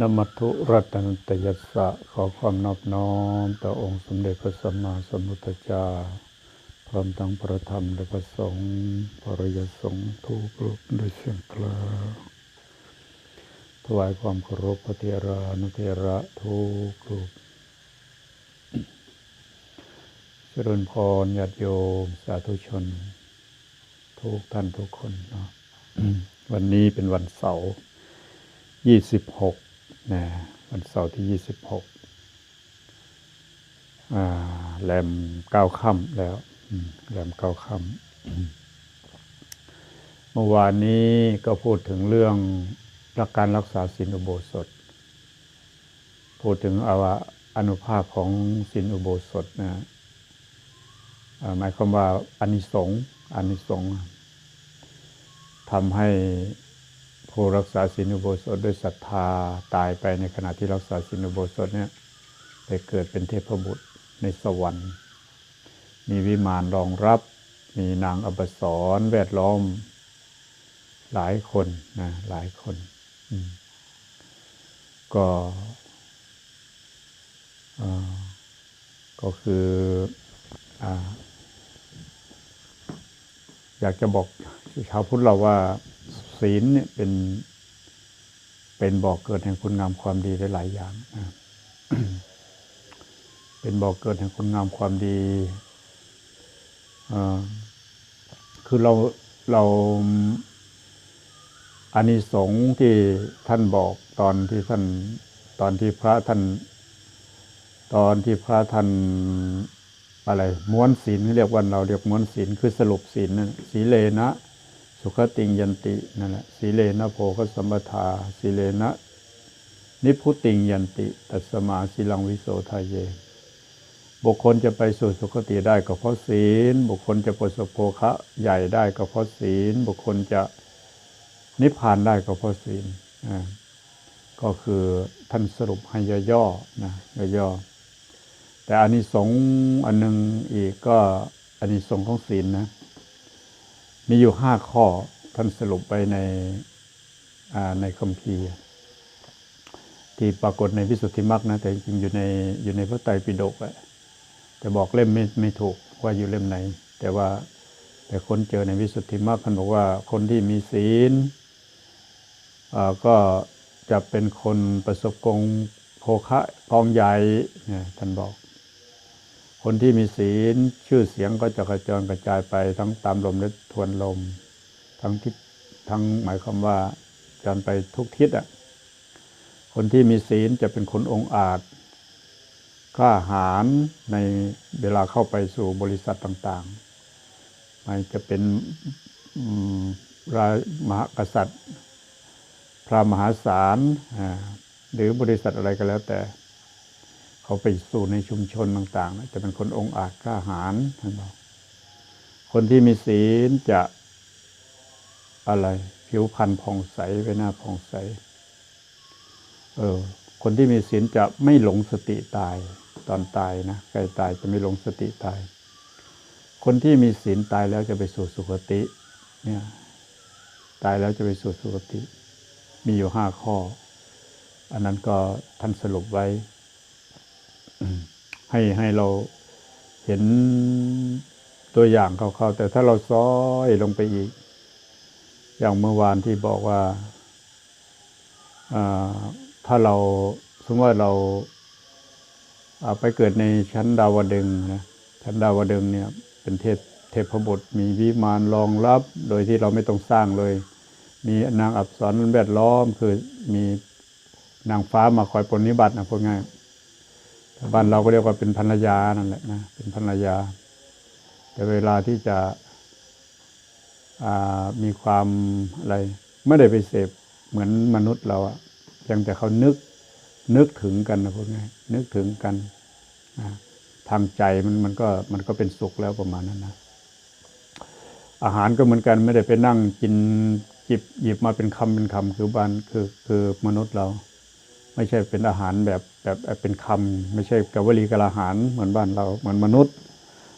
นมัตถุรัตนตยัสสะขอความนอบน้อมต่อองค์สมเด็จพระสัมมาสัมพุทธเจ้า พร้อมทั้งพระธรรมและพระสงฆ์พระยสงฆ์ทุกรูปด้วยเสียงกล่าวถวายความเคารพพระเทรานุเทระทุกรูปเจริญพรญาติโยมสาธุชน ทุกท่านทุกคนเนาะวันนี้เป็นวันเสาร์ยี่สิบหก นะวันเสาร์ที่ยี่สิบหกอ่าแรมเก้าค่ำแล้วอืมแรมเก้าค่ำเมื่อวานนี้ก็พูดถึงเรื่องหลักการรักษาศีลอุโบสถ พูดถึงอวะอนุภาพของศีลอุโบสถนะหมายความว่าอานิสงส์อานิสงส์ทำให้ ผู้รักษาศีลอุโบสถด้วยศรัทธาตายไปในขณะที่รักษาศีลอุโบสถเนี่ยไปเกิดเป็นเทพบุตรในสวรรค์ มีวิมานรองรับ มีนางอบสรแวดล้อม หลายคนนะหลายคน ก็อ่าก็คือออยากจะบอกชาวพุทธเราว่า ศีลเนี่ยเป็นเป็นบ่อกเกิดแห่งคุณงามความดีได้หลายอย่างนะเป็นบ่อกเกิดแห่งคุณงามความดีอ่อคือเราเราอานิสงส์ที่ท่านบอกตอนที่ท่านตอนที่พระท่าน ตอนที่พระท่านอะไรม้วนศีลเรียกวันเราเรียกม้วนศีลคือสรุปศีลนั่นสีเลนะ สุขติงยันตินั่นแหละสีเลนะโพคสัมปทาสีเลนะนิพุติงยันติตัสมาสีลังวิโสทายเย บุคคลจะไปสู่สุคติได้ก็เพราะศีล บุคคลจะประสบโภคะใหญ่ได้ก็เพราะศีล บุคคลจะนิพพานได้ก็เพราะศีลอ่าก็คือท่านสรุปให้ย่อๆนะย่อๆแต่อานิสงส์อันหนึ่งอีกก็อานิสงส์ของศีลนะ มีอยู่ห้าข้อท่านสรุปไปในในคัมภีร์ที่ปรากฏในวิสุทธิมรรคนะแต่จริงอยู่ในอยู่ในพระไตรปิฎกอะแต่บอกเล่มไม่ไม่ถูกว่าอยู่เล่มไหน แต่ว่าแต่คนเจอในวิสุทธิมรรคท่านบอกว่าคนที่มีศีลก็จะเป็นคนประสบกงโภคะกองใหญ่เนี่ยท่านบอก คนที่มีศีลชื่อเสียงก็จะกระจรกระจายไปทั้งตามลมและทวนลม ทั้งทิศทั้งหมายความว่าจรไปทุกทิศอะคนที่มีศีลจะเป็นคนองอาจกล้าหาญในเวลาเข้าไปสู่บริษัทต่างๆไม่จะเป็นรามหากษัตริย์ พระมหาศาลหรือบริษัทอะไรก็แล้วแต่ เขาไปสู่ในชุมชนต่างๆนะจะเป็นคนองค์อาจกล้าหาญท่านบอกคนที่มีศีลจะอะไร ผิวพรรณผ่องใสไปหน้าผ่องใส เออ คนที่มีศีลจะไม่หลงสติตายตอนตายนะใกล้ตายจะไม่หลงสติตาย คนที่มีศีลตายแล้วจะไปสู่สุคติ เนี่ย ตายแล้วจะไปสู่สุคติ มีอยู่ห้าข้อ อันนั้นก็ท่านสรุปไว้ ให้ให้เราเห็นตัวอย่างคร่าวๆแต่ถ้าเราซ้อยลงไปอีก อย่างเมื่อวานที่บอกว่าถ้าเราสมมติว่าเราไปเกิดในชั้นดาวดึงนะชั้นดาวดึงเนี่ย เป็นเทพเทพบุตรมีวิมานรองรับ โดยที่เราไม่ต้องสร้างเลย มีนางอับสรแวดล้อมคือมีนางฟ้ามาคอยปนนิบัตินะพูดง่าย บ้านเราก็เรียกว่าเป็นภรรยานั่นแหละนะเป็นภรรยา แต่เวลาที่จะมีความอะไร ไม่ได้ไปเสพเหมือนมนุษย์เราอะเพียงแต่เขานึกนึกถึงกันนะพวกนี้นึกถึงกันนะทางใจมันมันก็มันก็เป็นสุขแล้วประมาณนั้นนะอาหารก็เหมือนกันไม่ได้ไปนั่งกินจิบหยิบมาเป็นคำเป็นคำคือบ้านคือคือมนุษย์เรา ไม่ใช่เป็นอาหารแบบแบบเป็นคำไม่ใช่กะวลีกะลาหารเหมือนบ้านเราเหมือนมนุษย์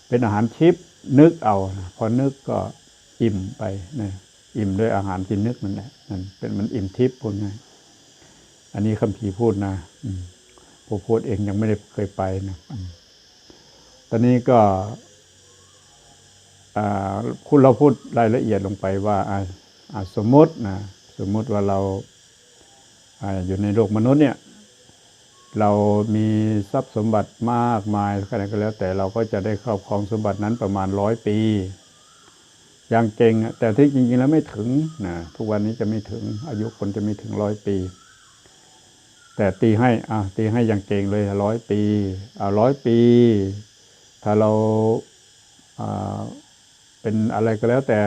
เป็นอาหารทิพนึกเอาพอนึกก็อิ่มไปนะอิ่มด้วยอาหารที่นึกมันแหละมันเป็นมันอิ่มทิพย์พูดง่ายอันนี้คัมภีร์พูดนะอืผมพูดเองยังไม่ได้เคยไปนะตอนนี้ก็อคุณเราพูดรายละเอียดลงไปว่าอ่าอ่าสมมตินะสมมติว่าเรา อยู่ในโลกมนุษย์เนี่ย เรามีทรัพย์สมบัติมากมายขนาดก็แล้ว แต่เราก็จะได้ครอบครองสมบัตินั้นประมาณร้อยปี อย่างเก่งแต่ที่จริงๆแล้วไม่ถึงนะทุกวันนี้จะไม่ถึง อายุคนจะไม่ถึงร้อยปี แต่ตีให้อะตีให้อย่างเก่งเลยร้อยปีอ่าร้อยปี ถ้าเราอ่าเป็นอะไรก็แล้วแต่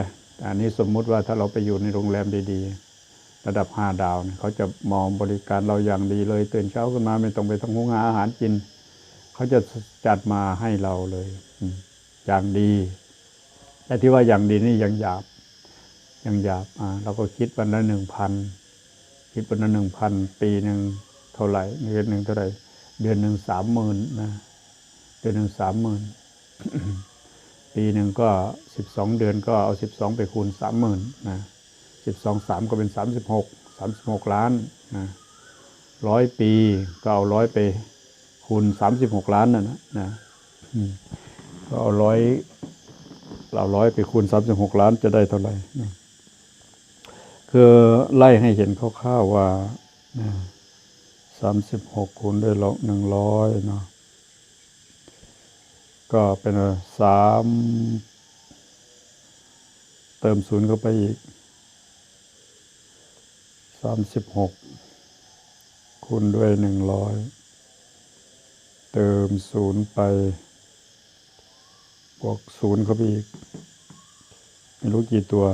อันนี้สมมุติว่าถ้าเราไปอยู่ในโรงแรมดีๆ ระดับห้าดาวเนี่ยเขาจะมองบริการเราอย่างดีเลยตื่นเช้าขึ้นมาไม่ต้องไปต้องหุงหาอาหารกิน เขาจะจัดมาให้เราเลยอืมอย่างดีแต่ที่ว่าอย่างดีนี่ยังหยาบยังหยาบอ่าเราก็คิดวันละหนึ่งพันคิดวันละหนึ่งพันปีหนึ่งเท่าไหร่เดือนหนึ่งเท่าไหร่ เดือนหนึ่งสามหมื่นนะเดือนหนึ่งสามหมื่นปีหนึ่งก็สิบสองเดือนก็เอาสิบสองไปคูณสามหมื่นนะ สิบสองสามก็เป็นสามสิบหกสามสิบหกล้านนะร้อยปีก็เอาร้อยไปคูณสามสิบหกล้านนะนะนะก็เอาร้อยเราร้อยไปคูณสามสิบหกล้านจะได้เท่าไหร่นะคือไล่ให้เห็นคร่าวๆว่าสามสิบหกคูณด้วยหนึ่งร้อยเนาะก็เป็นสามเติมศูนย์เข้าไปอีก สามสิบหกคูณด้วยหนึ่งร้อยเติมศูนย์ไป บวกศูนย์เข้าไปอีก ไม่รู้กี่ตัว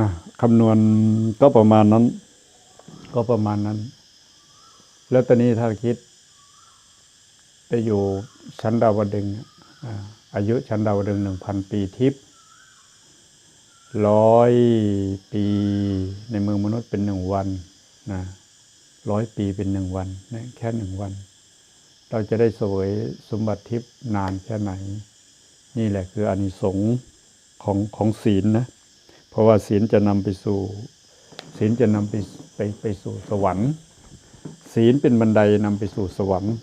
นะคำนวณก็ประมาณนั้น ก็ประมาณนั้น แล้วตอนนี้ถ้าคิด ไปอยู่ชั้นดาวดึงอ่า อายุชั้นดาวดึงหนึ่งพันปีทิพย์ร้อยปีในเมืองมนุษย์เป็นหนึ่งวันนะร้อยปีเป็นหนึ่งวันนะแค่หนึ่งวัน เราจะได้สวยสมบัติทิพย์นานแค่ไหน นี่แหละคืออานิสงส์ของของศีลนะเพราะว่าศีลจะนำไปสู่ ศีลจะนำไปไปไปสู่สวรรค์ศีลเป็นบันไดนำไปสู่สวรรค์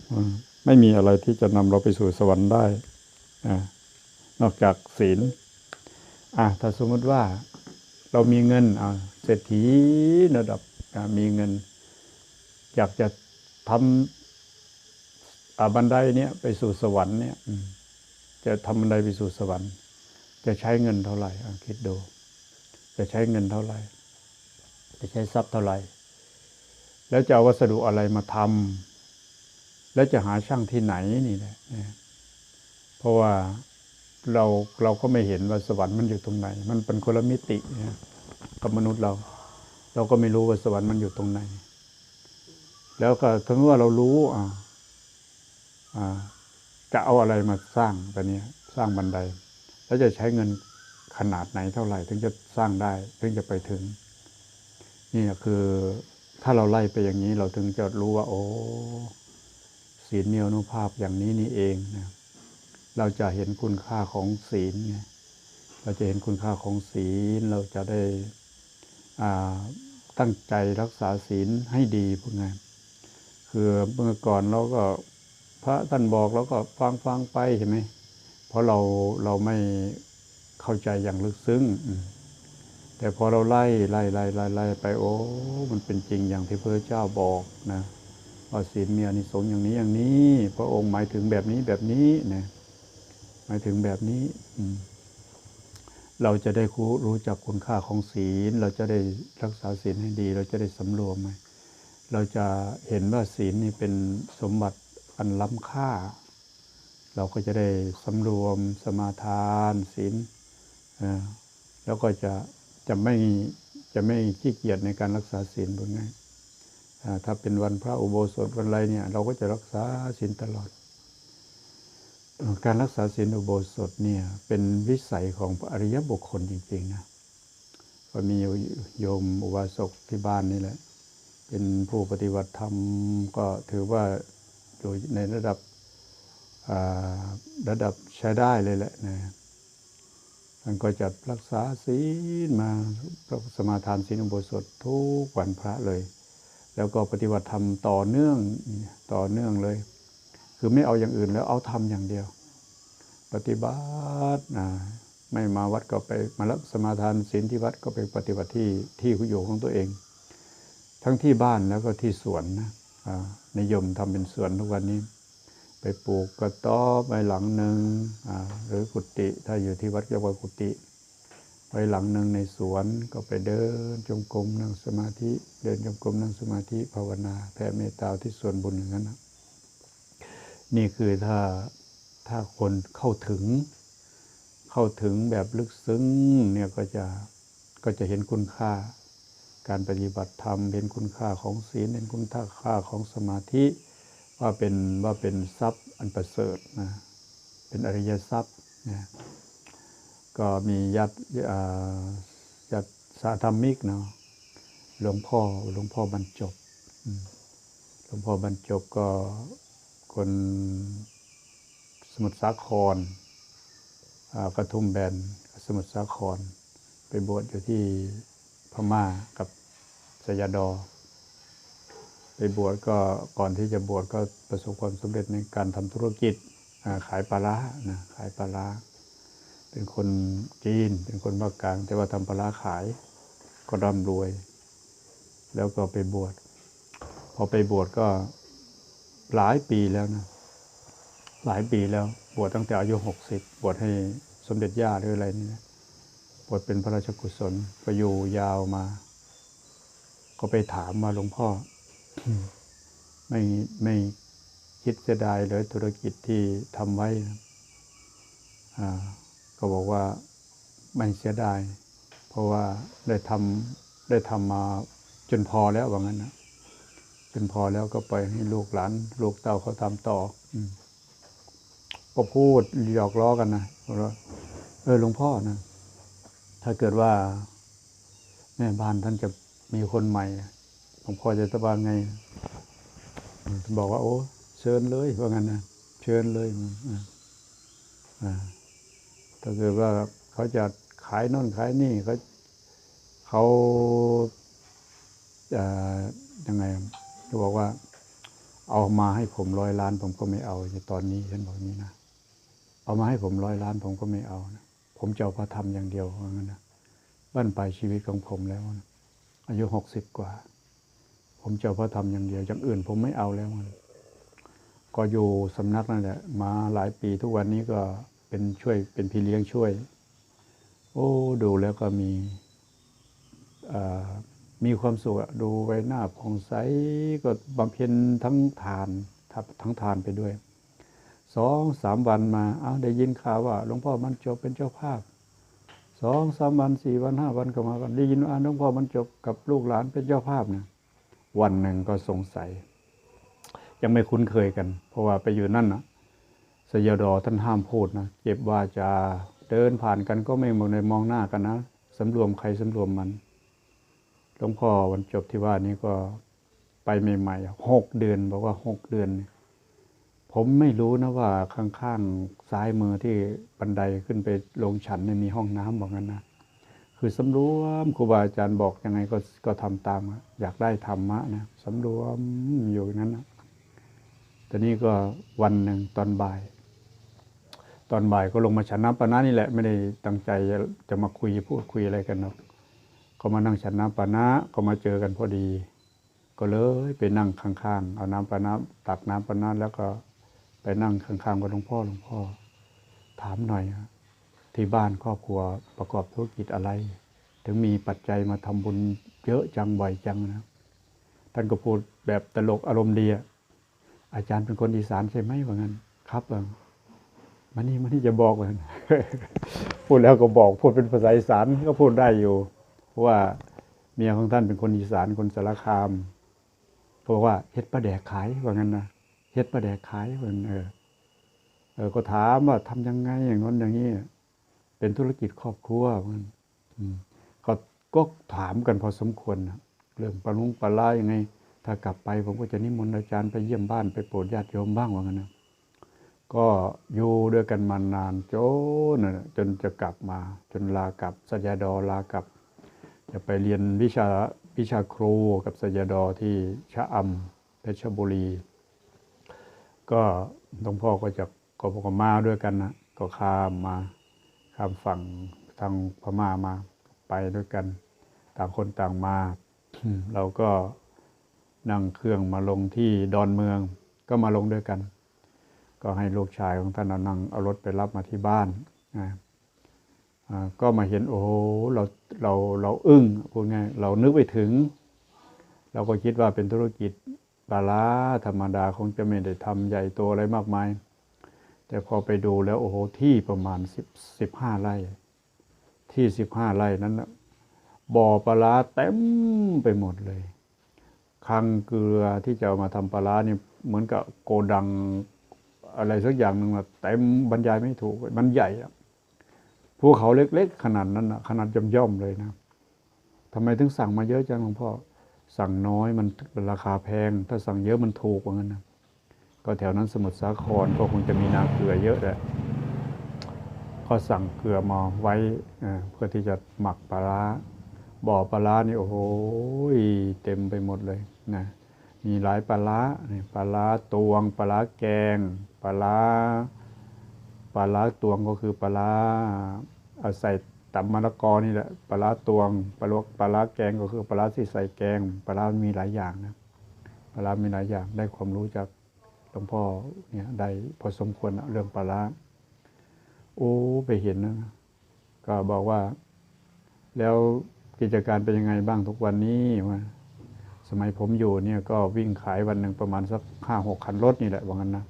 ไม่มีอะไรที่จะนำเราไปสู่สวรรค์ได้ นอกจากศีลอะถ้าสมมติว่าเรามีเงินอ่าเศรษฐีระดับมีเงิน อยากจะทำบันไดเนี้ยไปสู่สวรรค์เนี่ยจะทำบันไดไปสู่สวรรค์ จะใช้เงินเท่าไหร่อะคิดดู จะใช้เงินเท่าไหร่ จะใช้ทรัพย์เท่าไหร่ แล้วจะเอาวัสดุอะไรมาทำแล้วจะหาช่างที่ไหนนี่แหละ เพราะว่าเราเราก็ไม่เห็นว่าสวรรค์มันอยู่ตรงไหน มันเป็นคนละมิตินะกับมนุษย์เรา เราก็ไม่รู้ว่าสวรรค์มันอยู่ตรงไหน แล้วก็ถึงว่าเรารู้อ่าอ่าจะเอาอะไรมาสร้างตอนนี้สร้างบันได แล้วจะใช้เงินขนาดไหนเท่าไหร่ ถึงจะสร้างได้ถึงจะไปถึง นี่คือถ้าเราไล่ไปอย่างนี้เราถึงจะรู้ว่า โอ้ศีลมีอนุภาพอย่างนี้นี่เองนะ เราจะเห็นคุณค่าของศีลไงเราจะเห็นคุณค่าของศีล เราจะได้ตั้งใจรักษาศีลให้ดีพวกไงคือเมื่อก่อนเราก็พระท่านบอกเราก็ฟังฟังไปใช่ไหมเพราะเราเราไม่เข้าใจอย่างลึกซึ้งแต่พอเราไล่ไล่ไล่ไล่ไล่ไปโอ้ มันเป็นจริงอย่างที่พระเจ้าบอกนะว่าศีลมีอนิสงส์อย่างนี้อย่างนี้ พระองค์หมายถึงแบบนี้แบบนี้นะ หมายถึงแบบนี้เราจะได้รู้รู้จักคุณค่าของศีล เราจะได้รักษาศีลให้ดี เราจะได้สำรวมไหมเราจะเห็นว่าศีลนี่เป็นสมบัติอันล้ำค่า เราก็จะได้สำรวมสมาทานศีลแล้วก็จะจะไม่จะไม่ขี้เกียจในการรักษาศีลบนไงถ้าเป็นวันพระอุโบสถวันอะไรเนี่ย เราก็จะรักษาศีลตลอด การรักษาศีลอุโบสถเนี่ยเป็นวิสัยของอริยบุคคลจริงๆนะก็มีโยมอุบาสกที่บ้านนี่แหละ เป็นผู้ปฏิบัติธรรมก็ถือว่าอยู่ในระดับระดับใช้ได้เลยแหละนะท่านก็จะรักษาศีลมาสมาทานศีลอุโบสถทุกวันพระเลย แล้วก็ปฏิบัติธรรมต่อเนื่องต่อเนื่องเลย คือไม่เอาอย่างอื่นแล้วเอาทำอย่างเดียว ปฏิบัตินะไม่มาวัดก็ไปมารับสมาทานศีลที่วัดก็ไปปฏิบัติที่ที่อยู่ของตัวเอง ทั้งที่บ้านแล้วก็ที่สวนนะนิยมทำเป็นสวนทุกวันนี้ ไปปลูกกระต๊อบไว้หลังหนึ่งหรือกุฏิถ้าอยู่ที่วัดเรียกว่ากุฏิไว้หลังหนึ่งในสวนก็ไปเดินจงกรมนั่งสมาธิ เดินจงกรมนั่งสมาธิภาวนาแผ่เมตตาที่ส่วนบุญอย่างนั้นนะ นี่คือถ้าถ้าคนเข้าถึง เข้าถึงแบบลึกซึ้งเนี่ยก็จะก็จะเห็นคุณค่า การปฏิบัติธรรมเห็นคุณค่าของศีลเห็นคุณค่าของสมาธิ ว่าเป็นว่าเป็นทรัพย์อันประเสริฐนะเป็นอริยทรัพย์นะก็มียัดยัดสาธรรมิกเนาะหลวงพ่อหลวงพ่อบรรจบหลวงพ่อบรรจบก็ คนสมุทรสาครกระทุ่มแบนสมุทรสาคร ไปบวชอยู่ที่พม่ากับสยดอ ไปบวชก็ก่อนที่จะบวชก็ประสบความสำเร็จในการทำธุรกิจขายปลาร้านะขายปลาร้าเป็นคนจีน เป็นคนภาคกลาง แต่ว่าทำปลาร้าขายก็ร่ำรวย แล้วก็ไปบวชพอไปบวชก็ หลายปีแล้วนะ หลายปีแล้ว บวชตั้งแต่อายุหกสิบบวชให้สมเด็จย่าหรืออะไรนี่นะบวชเป็นพระราชกุศลก็อยู่ยาวมา ก็ไปถามว่าหลวงพ่อ ไม่ไม่คิดเสียดายเลยธุรกิจที่ทำไว้ก็บอกว่าไม่เสียดาย เพราะว่าได้ทำได้ทำมาจนพอแล้วว่างั้นนะ จนพอแล้วก็ไปให้ลูกหลานลูกเต้าเขาทำต่ออืก็พูดหยอกล้อกันนะว่าเออหลวงพ่อนะถ้าเกิดว่าแม่บ้านท่านจะมีคนใหม่หลวงพ่อจะตะบางไงบอกว่า โอ้เชิญเลยว่างั้นนะเชิญเลยถ้าเกิดว่าเขาจะขายน่นขายนี่เขาเขาออยังไง เขาบอกว่า เอามาให้ผมร้อยล้าน ผมก็ไม่เอาในตอนนี้ฉันบอกนี้นะเอามาให้ผมร้อยล้าน ผมก็ไม่เอานะผมจะเอาพระธรรมอย่างเดียวว่างั้นนะบ้านปลายชีวิตของผมแล้วนะอายุหกสิบกว่า ผมจะเอาพระธรรมอย่างเดียวอย่างอื่น ผมไม่เอาแล้วมันก็อยู่สำนักนั่นแหละ มาหลายปีทุกวันนี้ก็เป็นช่วยเป็นพี่เลี้ยงช่วย โอ้ ดูแล้วก็มีอ่อ มีความสุขดูไว้หน้าผ่องใสก็บำเพ็ญทั้งทานทับทั้งทานไปด้วยสองสามวันมาอ้าได้ยินข่าวว่าหลวงพ่อมันจบเป็นเจ้าภาพสองสามวันสี่วันห้าวันก็มากันได้ยินว่าหลวงพ่อมันจบกับลูกหลานเป็นเจ้าภาพนะวันหนึ่งก็สงสัย ยังไม่คุ้นเคยกัน เพราะว่าไปอยู่นั่นนะสยดอท่านห้ามพูดนะเก็บว่าจะเดินผ่านกันก็ไม่มองในมองหน้ากันนะสำรวมใครสำรวมมัน หลวงพ่อวันจบที่ว่านี้ก็ไปใหม่ๆหกเดือน บอกว่าหกเดือน ผมไม่รู้นะว่าข้างๆซ้ายมือที่บันไดขึ้นไปลงฉันเนี่ยมีห้องน้ำบอกงั้นนะคือสำรวมครูบาอาจารย์บอกยังไงก็ก็ทำตาม อยากได้ธรรมะนะสำรวมอยู่นั้นนะแต่นี่ก็วันหนึ่งตอนบ่าย ตอนบ่ายก็ลงมาฉันน้ำปานะนี่แหละ ไม่ได้ตั้งใจจะจะมาคุยพูดคุยอะไรกันหรอก ก็มานั่งฉันน้ำปานะก็มาเจอกันพอดี ก็เลยไปนั่งข้างๆ เอาน้ำปานะตักน้ำปานะแล้วก็ไปนั่งข้างๆกับหลวงพ่อหลวงพ่อ ถามหน่อยที่บ้านครอบครัวประกอบธุรกิจอะไร ถึงมีปัจจัยมาทำบุญเยอะจังบ่อยจังนะท่านก็พูดแบบตลกอารมณ์ดีอะอาจารย์เป็นคนอีสานใช่ไหมว่างั้น ครับว่ามันนี่มันนี่จะบอกว่าพูดแล้วก็บอกพูดเป็นภาษาอีสานก็พูดได้อยู่ เพราะว่าเมียของท่านเป็นคนอีสานคนสารคามเพราะว่าเฮ็ดปลาแดกขายว่างั้นนะเฮ็ดปลาแดกขายว่างั้นเออเออก็ถามว่าทำยังไงอย่างนั้นอย่างนี้เป็นธุรกิจครอบครัวมันก็ก็ถามกันพอสมควรนะเรื่องปลาลุงปลาล่ายังไง ถ้ากลับไปผมก็จะนิมนต์อาจารย์ไปเยี่ยมบ้านไปโปรดญาติโยมบ้างว่างั้นนะก็อยู่ด้วยกันมานานจนจนจะกลับมา จนลากลับสัญญาดอลากลับ จะไปเรียนวิชาวิชาครูกับสัญญาดอที่ชะอำเพชรบุรี ก็หลวงพ่อก็จะก็พกมาด้วยกันนะก็ข้ามมาข้ามฝั่งทางพม่ามาไปด้วยกัน ต่างคนต่างมา เราก็นั่งเครื่องมาลงที่ดอนเมือง ก็มาลงด้วยกัน ก็ให้ลูกชายของท่านอนั่งเอารถไปรับมาที่บ้านนะ ก็มาเห็นโอ้โหเราเราเราอึ้งพูดง่ายเรานึกไปถึง เราก็คิดว่าเป็นธุรกิจปลาร้าธรรมดาคงจะไม่ได้ทำใหญ่โตอะไรมากมาย แต่พอไปดูแล้วโอ้โหที่ประมาณสิบสิบห้าไร่ที่สิบห้าไร่นั้นบ่อปลาร้าเต็มไปหมดเลยคลังเกลือที่จะเอามาทำปลาร้านี่เหมือนกับโกดังอะไรสักอย่างหนึ่งน่ะเต็มบรรยายไม่ถูกมันใหญ่อะ ภูเขาเล็ก ๆ ขนาดนั้นนะขนาดย่อมๆเลยนะทำไมถึงสั่งมาเยอะจังหลวงพ่อสั่งน้อยมันราคาแพง ถ้าสั่งเยอะมันถูกว่างั้นนะก็แถวนั้นสมุทรสาครก็คงจะมีนาเกลือเยอะแหละก็สั่งเกลือมาไว้เพื่อที่จะหมักปลาร้าบ่อปลาร้านี่โอ้โหเต็มไปหมดเลยนะมีหลายปลาร้าปลาร้าตวงปลาร้าแกงปลาร้า ปลาร้าตวงก็คือปลาร้าเอาใส่ตำมะละกอนี่แหละปลาร้าตวงปลาลวกปลาร้าแกงก็คือปลาร้าที่ใส่แกงปลาร้ามีหลายอย่างนะปลาร้ามีหลายอย่างได้ความรู้จากหลวงพ่อเนี่ยได้พอสมควรเรื่องปลาร้าโอ้ไปเห็นนะก็บอกว่า แล้วกิจการเป็นยังไงบ้างทุกวันนี้ว่าสมัยผมอยู่เนี่ยก็วิ่งขายวันหนึ่งประมาณสักห้าหกคันรถนี่แหละว่างั้นนะ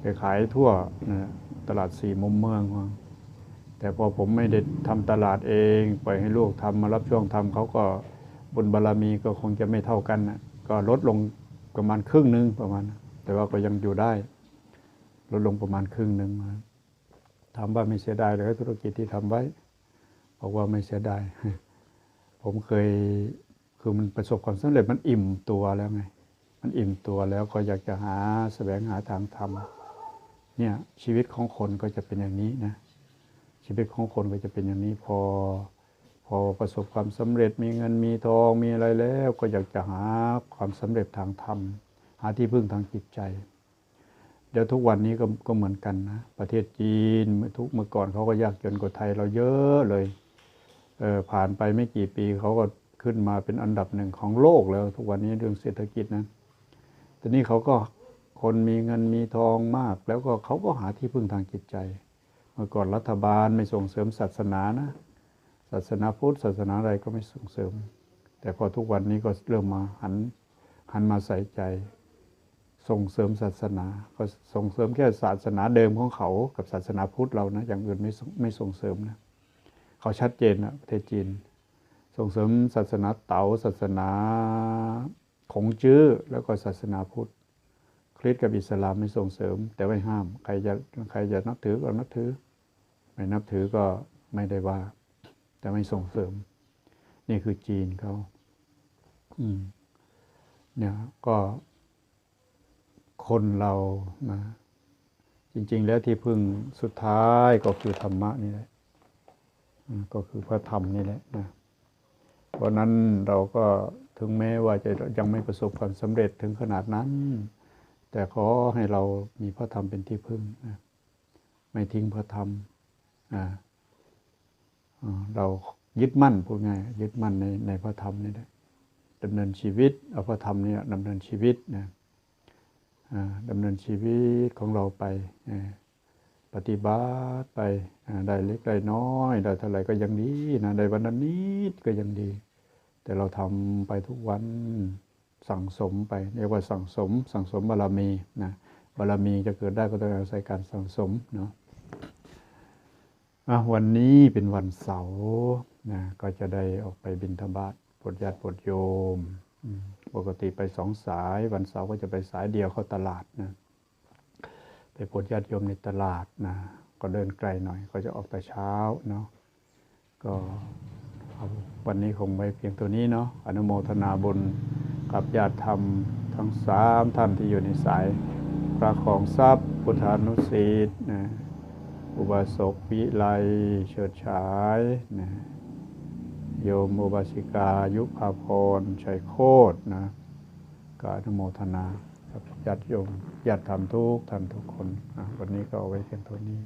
ไปขายทั่วนะตลาดสี่มุมเมืองว่าแต่พอผมไม่ได้ทำตลาดเองปล่อยให้ลูกทำมารับช่วงทำเขาก็บุญบารรมีก็คงจะไม่เท่ากันนะก็ลดลงประมาณครึ่งหนึ่งประมาณ แต่ว่าก็ยังอยู่ได้ ลดลงประมาณครึ่งหนึ่งนะถามว่าไม่เสียดายเลยธุรกิจที่ทำไว้บอกว่าไม่เสียดายผมเคยคือมันประสบความสำเร็จมันอิ่มตัวแล้วไง มันอิ่มตัวแล้วก็อยากจะหาแสวงหาทางทำ เนี่ยชีวิตของคนก็จะเป็นอย่างนี้นะชีวิตของคนก็จะเป็นอย่างนี้พอ พอประสบความสำเร็จมีเงินมีทองมีอะไรแล้ว ก็อยากจะหาความสำเร็จทางธรรมหาที่พึ่งทางจิตใจ เดี๋ยวทุกวันนี้ก็ก็เหมือนกันนะประเทศจีนเมื่อทุกเมื่อก่อนเขาก็ยากจนกว่าไทยเราเยอะเลยเออผ่านไปไม่กี่ปีเขาก็ขึ้นมาเป็นอันดับหนึ่งของโลกแล้ว ทุกวันนี้เรื่องเศรษฐกิจนะแต่นี้เขาก็ คนมีเงินมีทองมาก แล้วก็เขาก็หาที่พึ่งทางจิตใจ เมื่อก่อนรัฐบาลไม่ส่งเสริมศาสนานะ ศาสนาพุทธศาสนาอะไรก็ไม่ส่งเสริม แต่พอทุกวันนี้ก็เริ่มมาหันหันมาใส่ใจ ส่งเสริมศาสนา ก็ส่งเสริมแค่ศาสนาเดิมของเขา กับศาสนาพุทธเรานะอย่างอื่นไม่ส่งไม่ส่งเสริมนะเขาชัดเจนนะประเทศจีน ส่งเสริมศาสนาเต๋าศาสนาขงจื้อแล้วก็ศาสนาพุทธ ริสต์กับอิสลามไม่ส่งเสริม แต่ไม่ห้าม ใครจะใครจะนับถือก็นับถือ ไม่นับถือก็ไม่ได้ว่า แต่ไม่ส่งเสริม นี่คือจีนเขาอืมเนี่ยก็คนเรานะจริง ๆ แล้วที่พึ่งสุดท้ายก็คือธรรมะนี่แหละก็คือพระธรรมนี่แหละนะเพราะนั้นเราก็ถึงแม้ว่าจะยังไม่ประสบความสำเร็จถึงขนาดนั้น แต่ขอให้เรามีพระธรรมเป็นที่พึ่งนะไม่ทิ้งพระธรรมอ่าเรายึดมั่นพูดง่ายยึดมั่นในในพระธรรมนี่แหละดำเนินชีวิตเอาพระธรรมนี่ดำเนินชีวิตนะอ่าดำเนินชีวิตของเราไปปฏิบัติไปอ่าได้เล็กได้น้อยได้เท่าไหร่ก็ยังดีนะได้วันละนิดก็ยังดี แต่เราทำไปทุกวัน สั่งสมไปเรียกว่าสั่งสม สั่งสมบารมีนะบารมีจะเกิดได้ก็ต้องอาศัยการสั่งสมเนาะวันนี้เป็นวันเสาร์นะก็จะได้ออกไปบิณฑบาตปวดญาติปวดโยม ปกติไปสองสาย วันเสาร์ก็จะไปสายเดียวเข้าตลาดนะไปปวดญาติโยมในตลาดนะก็เดินไกลหน่อย ก็จะออกแต่เช้าเนาะก็วันนี้คงไว้เพียงตัวนี้เนาะอนุโมทนาบุญ กับญาติธรรมทั้งสามท่านที่อยู่ในสายระของทรัพย์พุทธานุสิทธิ์นะอุบาสกวิไลเฉิดฉายนะโยมอุบาสิกายุภาพรชัยโคตรนะกอนุโมทนากับญาติโยมญาติธรรมทุกท่านทุกคนนะวันนี้ก็เอาไว้เพียงเท่านี้